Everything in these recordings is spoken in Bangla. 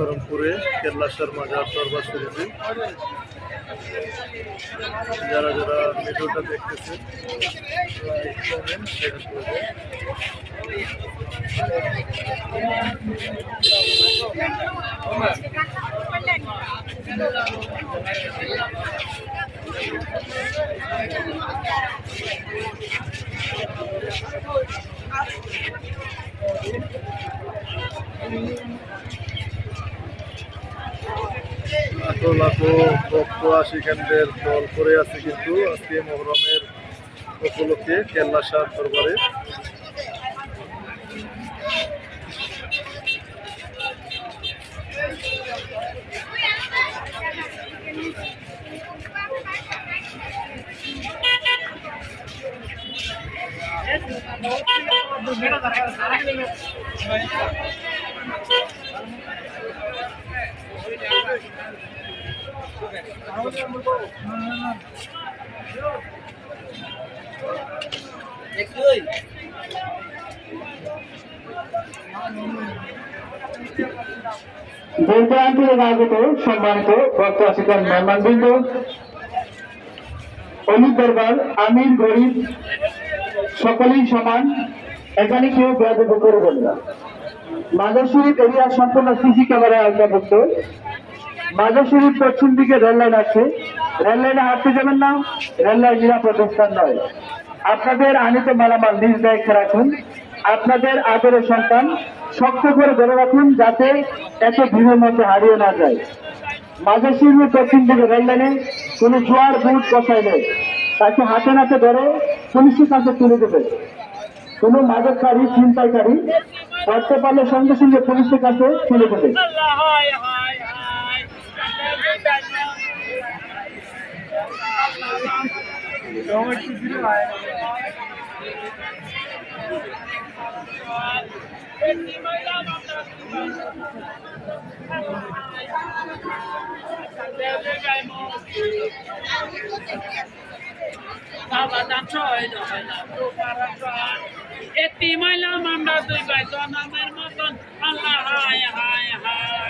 করমপুরে কেল্লাসার মাজার দরবার শরীফে যারা যারা ভিডিওটা দেখতেছে লাইক লাখো লাখো ভক্ত আশিকানদের দল করে আছে কিন্তু আজকে মহরমের উপলক্ষে কেল্লা শাহ দরবারে। আগত সম্মানিত ভক্ত আশিকার মেহমানবৃন্দ অলির দরবার, আমির, গরিব, সকলেই সমান, এখানে কেউ বেয়াদব করবেন না। মাজার শরীফ এরিয়া সম্পূর্ণ সিসি ক্যামেরায় আওতাভুক্ত। শরীফ পশ্চিম দিকে রেল লাইন আছে। রেল লাইনে হাঁটতে যাবেন না, রেল লাইন নিরাপদ স্থান নয়। আপনাদের আনিত মালামাল নিজ দায়িত্বে রাখুন। আপনাদের আদরের সন্তান শক্ত করে ধরে রাখুন যাতে এত ভিড়ের মধ্যে হারিয়ে না যায়। শরীফের পশ্চিম দিকে রেল লাইনে কোনো জোয়ার বুট বসায় নেই। তাকে হাতে নাতে ধরে পুলিশের কাছে তুলে দেবে। কোনো মাদককারী, ছিনতাইকারী করতে পারলে সঙ্গে সঙ্গে পুলিশের কাছে তুলে দেবে। এটি মাইলাম আমরা দুই ভাই জনমের মতন আল্লাহ হায় হায় হায়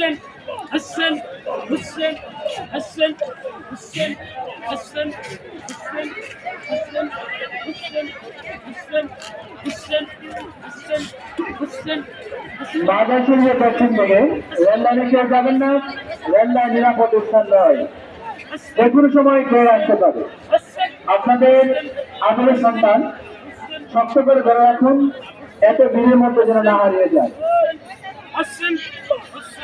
Hassan, Hassan, Hassan, Hassan, Hassan, Hassan, Hassan, Hassan, Hassan, Hassan, Hassan, Hassan, Hassan, Hassan, বাজার পশ্চিম দিকে রেল কেউ যাবেন না রেল লাইন নিরাপদ স্থান নয় যে কোনো সময় কেউ আসতে পারে Hassan, আপনাদের সন্তান শক্ত করে ধরে রাখুন এত ভিড়ের মধ্যে যেন না হারিয়ে যায়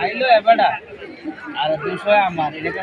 আইলো এবারটা। আর দুশো আমার এটা